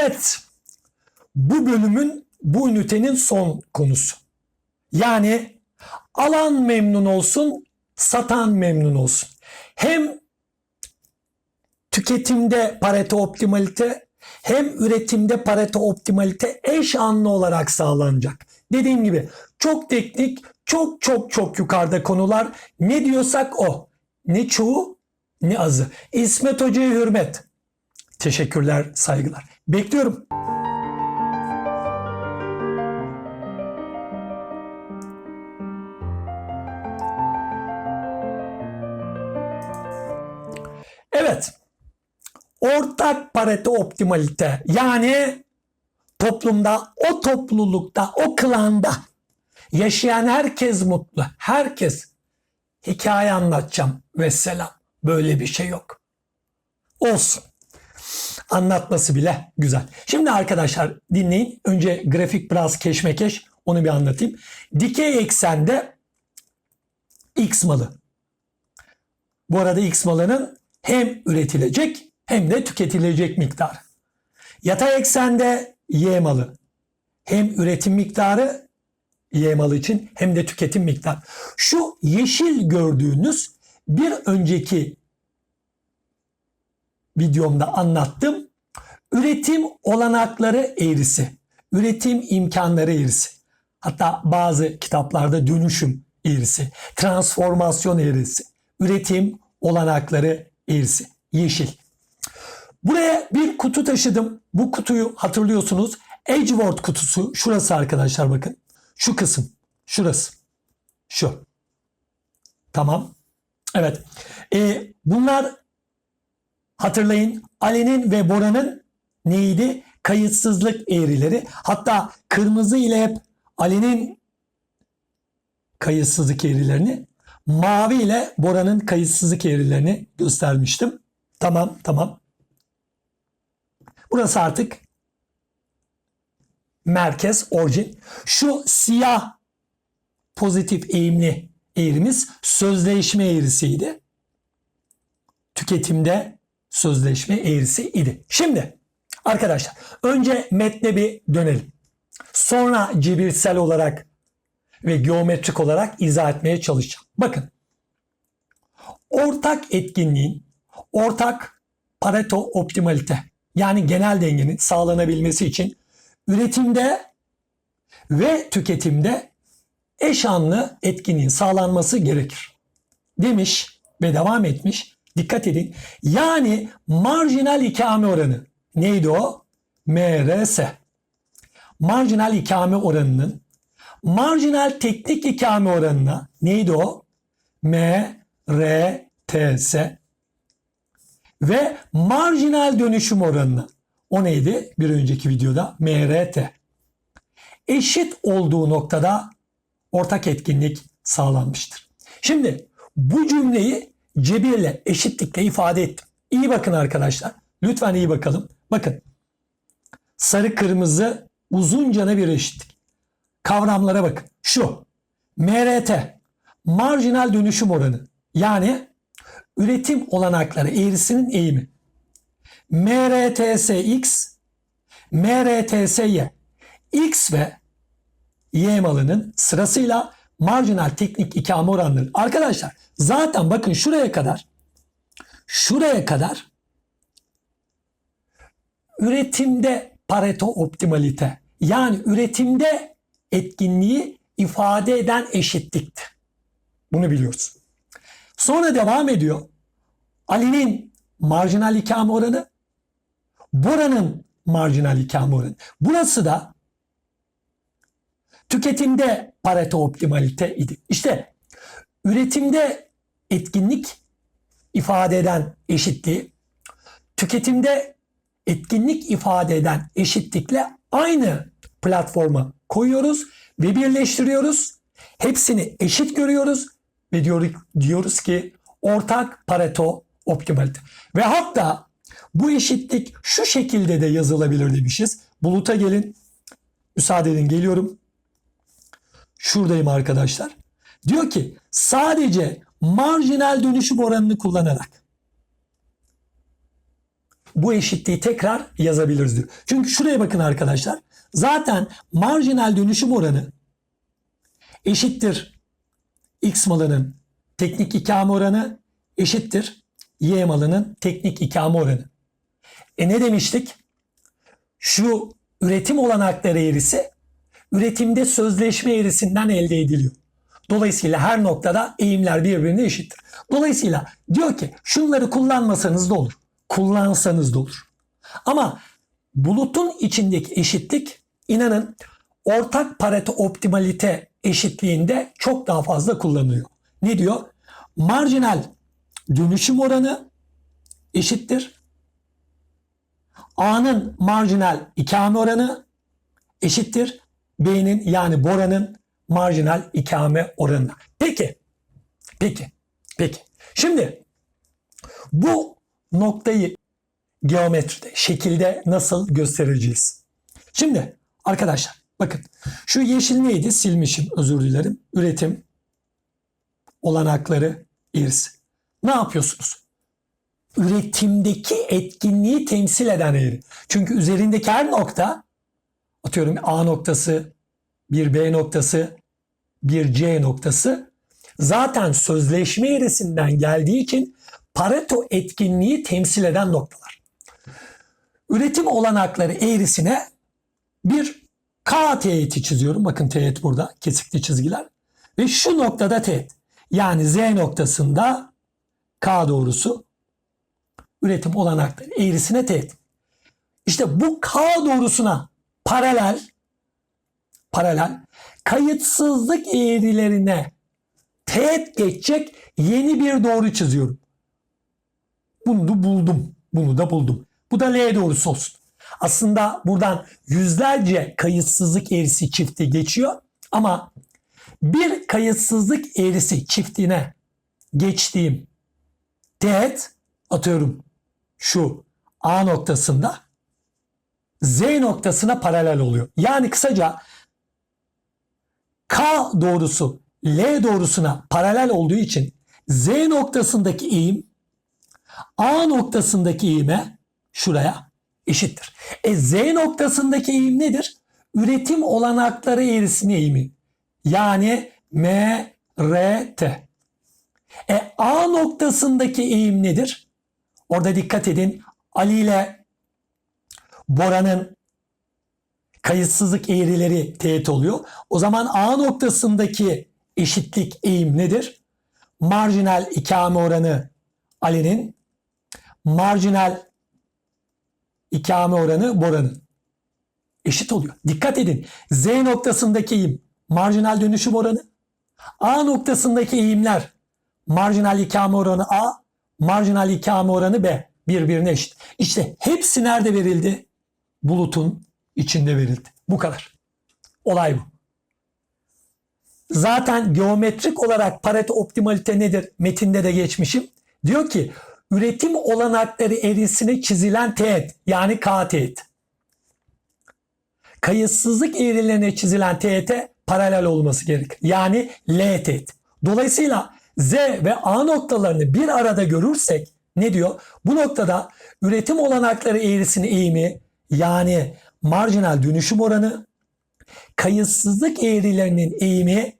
Evet. Bu bölümün bu ünitenin son konusu. Yani alan memnun olsun, satan memnun olsun. Hem tüketimde Pareto optimalite hem üretimde Pareto optimalite eş anlı olarak sağlanacak. Dediğim gibi çok teknik, çok çok çok yukarıda konular. Ne diyorsak o. Ne çoğu ne azı. İsmet Hoca'ya hürmet. Teşekkürler, saygılar. Bekliyorum. Evet. Ortak Pareto optimalite yani toplumda, o toplulukta, o klanda yaşayan herkes mutlu. Herkes hikaye anlatacağım ve selam. Böyle bir şey yok. Olsun. Anlatması bile güzel. Şimdi arkadaşlar dinleyin. Önce grafik biraz keşmekeş. Onu bir anlatayım. Dikey eksende X malı. Bu arada X malının hem üretilecek hem de tüketilecek miktar. Yatay eksende Y malı. Hem üretim miktarı Y malı için hem de tüketim miktarı. Şu yeşil gördüğünüz bir önceki videomda anlattım. Üretim olanakları eğrisi, üretim imkanları eğrisi. Hatta bazı kitaplarda dönüşüm eğrisi, transformasyon eğrisi, üretim olanakları eğrisi. Yeşil. Buraya bir kutu taşıdım. Bu kutuyu hatırlıyorsunuz. Edgeword kutusu şurası arkadaşlar bakın. Şu kısım. Şurası. Şu. Tamam. Evet. Ee, bunlar hatırlayın Ali'nin ve Bora'nın neydi? Kayıtsızlık eğrileri. Hatta kırmızı ile hep Ali'nin kayıtsızlık eğrilerini mavi ile Bora'nın kayıtsızlık eğrilerini göstermiştim. Tamam tamam. Burası artık merkez, orijin. Şu siyah pozitif eğimli eğrimiz sözleşme eğrisiydi. Tüketimde sözleşme eğrisi idi. Şimdi arkadaşlar önce metne bir dönelim. Sonra cebirsel olarak ve geometrik olarak izah etmeye çalışacağım. Bakın ortak etkinliğin ortak Pareto optimalite yani genel dengenin sağlanabilmesi için üretimde ve tüketimde eş anlı etkinliğin sağlanması gerekir. Demiş ve devam etmiş. Dikkat edin. Yani marjinal ikame oranı neydi o? MRS. Marjinal ikame oranının marjinal teknik ikame oranına neydi o? MRTS ve marjinal dönüşüm oranına o neydi? Bir önceki videoda MRT. Eşit olduğu noktada ortak etkinlik sağlanmıştır. Şimdi bu cümleyi cebirle, eşitlikle ifade ettim. İyi bakın arkadaşlar. Lütfen iyi bakalım. Bakın. Sarı kırmızı uzuncana bir eşitlik. Kavramlara bakın. Şu. MRT. Marjinal dönüşüm oranı. Yani üretim olanakları eğrisinin eğimi. MRTS X. X ve Y malının sırasıyla marjinal teknik ikame oranları. Arkadaşlar zaten bakın şuraya kadar şuraya kadar üretimde Pareto optimalite yani üretimde etkinliği ifade eden eşitlikti. Bunu biliyoruz. Sonra devam ediyor. Ali'nin marjinal ikame oranı, Bora'nın marjinal ikame oranı. Burası da tüketimde Pareto optimalite idi. İşte üretimde etkinlik ifade eden eşitliği, tüketimde etkinlik ifade eden eşitlikle aynı platforma koyuyoruz ve birleştiriyoruz. Hepsini eşit görüyoruz ve diyoruz, diyoruz ki ortak Pareto optimalite. Ve hatta bu eşitlik şu şekilde de yazılabilir demişiz. Buluta gelin. Müsaade edin geliyorum. Şuradayım arkadaşlar. Diyor ki sadece marjinal dönüşüm oranını kullanarak bu eşitliği tekrar yazabiliriz diyor. Çünkü şuraya bakın arkadaşlar. Zaten marjinal dönüşüm oranı eşittir x malının teknik ikame oranı eşittir y malının teknik ikame oranı. E ne demiştik? Şu üretim olanakları eğrisi üretimde sözleşme eğrisinden elde ediliyor. Dolayısıyla her noktada eğimler birbirine eşittir. Dolayısıyla diyor ki şunları kullanmasanız da olur. Kullansanız da olur. Ama bulutun içindeki eşitlik inanın ortak pareto optimalite eşitliğinde çok daha fazla kullanılıyor. Ne diyor? Marjinal dönüşüm oranı eşittir. A'nın marjinal ikame oranı eşittir. B'nin yani Bora'nın marjinal ikame oranına. Peki. Peki. Peki. Şimdi bu noktayı geometride, şekilde nasıl göstereceğiz? Şimdi arkadaşlar bakın şu yeşil neydi? Silmişim özür dilerim. Üretim olanakları eğrisi. Ne yapıyorsunuz? Üretimdeki etkinliği temsil eden eğri. Çünkü üzerindeki her nokta atıyorum A noktası, bir B noktası, bir C noktası zaten sözleşme eğrisinden geldiği için Pareto etkinliği temsil eden noktalar. Üretim olanakları eğrisine bir K teğeti çiziyorum. Bakın teğet burada. Kesikli çizgiler. Ve şu noktada teğet. Yani Z noktasında K doğrusu üretim olanakları eğrisine teğet. İşte bu K doğrusuna paralel paralel kayıtsızlık eğrilerine teğet geçecek yeni bir doğru çiziyorum. Bunu da buldum. Bunu da buldum. Bu da L doğrusu olsun. Aslında buradan yüzlerce kayıtsızlık eğrisi çifti geçiyor ama bir kayıtsızlık eğrisi çiftine geçtiğim teğet atıyorum şu A noktasında Z noktasına paralel oluyor. Yani kısaca K doğrusu L doğrusuna paralel olduğu için Z noktasındaki eğim A noktasındaki eğime şuraya eşittir. E Z noktasındaki eğim nedir? Üretim olanakları eğrisinin eğimi. Yani M, R, T. E A noktasındaki eğim nedir? Orada dikkat edin. Ali ile Bora'nın kayıtsızlık eğrileri teğet oluyor. O zaman A noktasındaki eşitlik eğim nedir? Marjinal ikame oranı Ali'nin, marjinal ikame oranı Bora'nın. Eşit oluyor. Dikkat edin. Z noktasındaki eğim marjinal dönüşüm oranı. A noktasındaki eğimler marjinal ikame oranı A, marjinal ikame oranı B birbirine eşit. İşte hepsi nerede verildi? Bulutun içinde verildi. Bu kadar. Olay bu. Zaten geometrik olarak Pareto optimalite nedir? Metinde de geçmişim. Diyor ki üretim olanakları eğrisine çizilen teğet yani K teğet. Kayıtsızlık eğrilerine çizilen teğete paralel olması gerekir. Yani L teğet. Dolayısıyla Z ve A noktalarını bir arada görürsek ne diyor? Bu noktada üretim olanakları eğrisinin eğimi yani marjinal dönüşüm oranı, kayıtsızlık eğrilerinin eğimi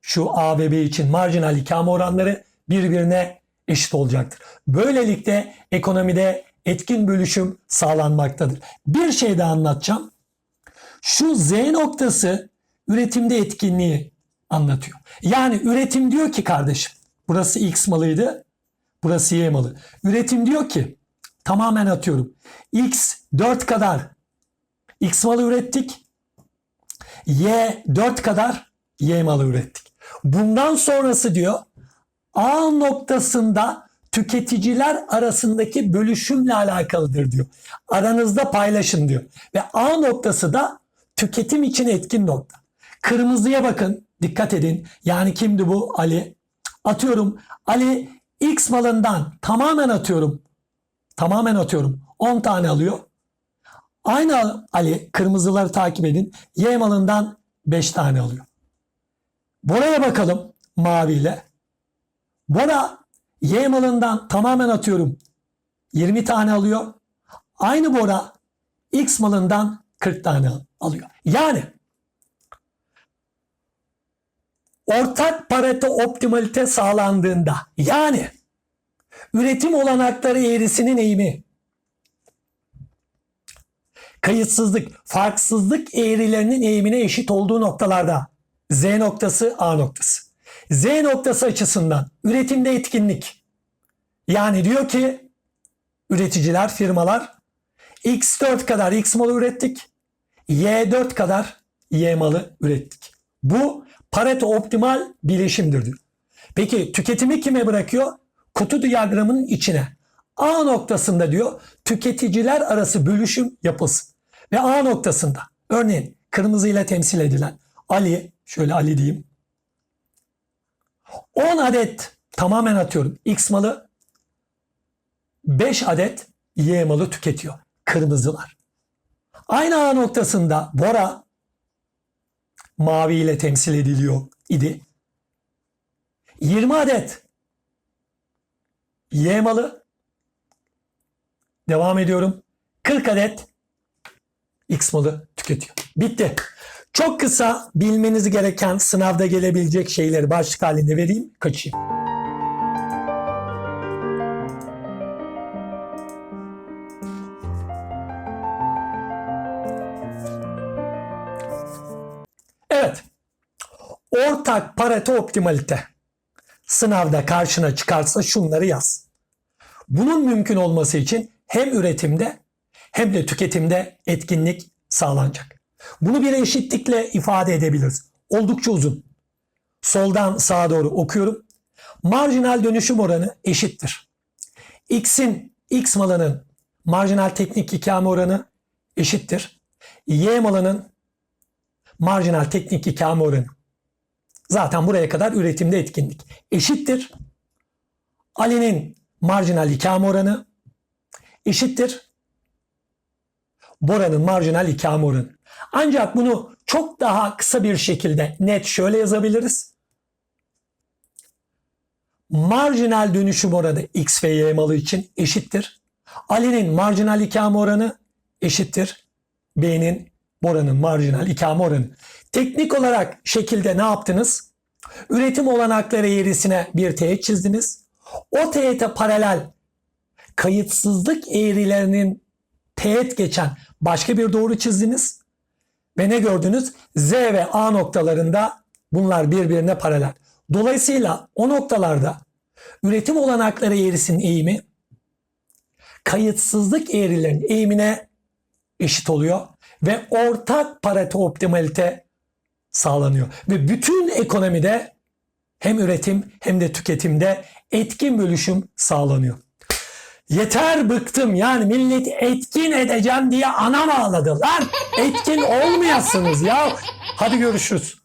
şu A ve B için marjinal ikame oranları birbirine eşit olacaktır. Böylelikle ekonomide etkin bölüşüm sağlanmaktadır. Bir şey daha anlatacağım. Şu Z noktası üretimde etkinliği anlatıyor. Yani üretim diyor ki kardeşim burası X malıydı. Burası Y malı. Üretim diyor ki tamamen atıyorum. X 4 kadar X malı ürettik. Y 4 kadar Y malı ürettik. Bundan sonrası diyor A noktasında tüketiciler arasındaki bölüşümle alakalıdır diyor. Aranızda paylaşın diyor. Ve A noktası da tüketim için etkin nokta. Kırmızıya bakın. Dikkat edin. Yani kimdi bu? Ali. Atıyorum. Ali X malından tamamen atıyorum. Tamamen atıyorum. 10 tane alıyor. Aynı Ali kırmızıları takip edin. Y malından 5 tane alıyor. Bora'ya bakalım maviyle. Bora Y malından tamamen atıyorum. 20 tane alıyor. Aynı Bora X malından 40 tane alıyor. Yani ortak pareto optimalite sağlandığında yani üretim olanakları eğrisinin eğimi kayıtsızlık, farksızlık eğrilerinin eğimine eşit olduğu noktalarda Z noktası A noktası. Z noktası açısından üretimde etkinlik. Yani diyor ki üreticiler, firmalar X4 kadar X malı ürettik. Y4 kadar Y malı ürettik. Bu Pareto optimal bileşimdir diyor. Peki tüketimi kime bırakıyor? Kutu diyagramının içine. A noktasında diyor tüketiciler arası bölüşüm yapılsın. Ve A noktasında örneğin kırmızıyla temsil edilen Ali, şöyle Ali diyeyim. 10 adet tamamen atıyorum X malı 5 adet Y malı tüketiyor. Kırmızılar. Aynı A noktasında Bora mavi ile temsil ediliyor idi. 20 adet Y malı devam ediyorum. 40 adet X malı tüketiyor. Bitti. Çok kısa bilmeniz gereken sınavda gelebilecek şeyleri başlık halinde vereyim. Kaçayım. Evet. Ortak Pareto optimalite. Sınavda karşına çıkarsa şunları yaz. Bunun mümkün olması için hem üretimde hem de tüketimde etkinlik sağlanacak. Bunu bir eşitlikle ifade edebiliriz. Oldukça uzun. Soldan sağa doğru okuyorum. Marjinal dönüşüm oranı eşittir. X'in X malının marjinal teknik ikame oranı eşittir. Y malının marjinal teknik ikame oranı. Zaten buraya kadar üretimde etkinlik eşittir. Ali'nin marjinal ikame oranı eşittir. Bora'nın marjinal ikame oranı. Ancak bunu çok daha kısa bir şekilde net şöyle yazabiliriz. Marjinal dönüşüm oranı X ve Y malı için eşittir. Ali'nin marjinal ikame oranı eşittir. B'nin Bora'nın marjinal ikame oranı. Teknik olarak şekilde ne yaptınız? Üretim olanakları eğrisine bir teğet çizdiniz. O teğete paralel kayıtsızlık eğrilerinin teğet geçen başka bir doğru çizdiniz. Ve ne gördünüz? Z ve A noktalarında bunlar birbirine paralel. Dolayısıyla o noktalarda üretim olanakları eğrisinin eğimi kayıtsızlık eğrilerinin eğimine eşit oluyor ve ortak Pareto optimalite sağlanıyor. Ve bütün ekonomide hem üretim hem de tüketimde etkin bölüşüm sağlanıyor. Yeter bıktım yani millet etkin edeceğim diye anam ağladı lan. Etkin olmayasınız ya. Hadi görüşürüz.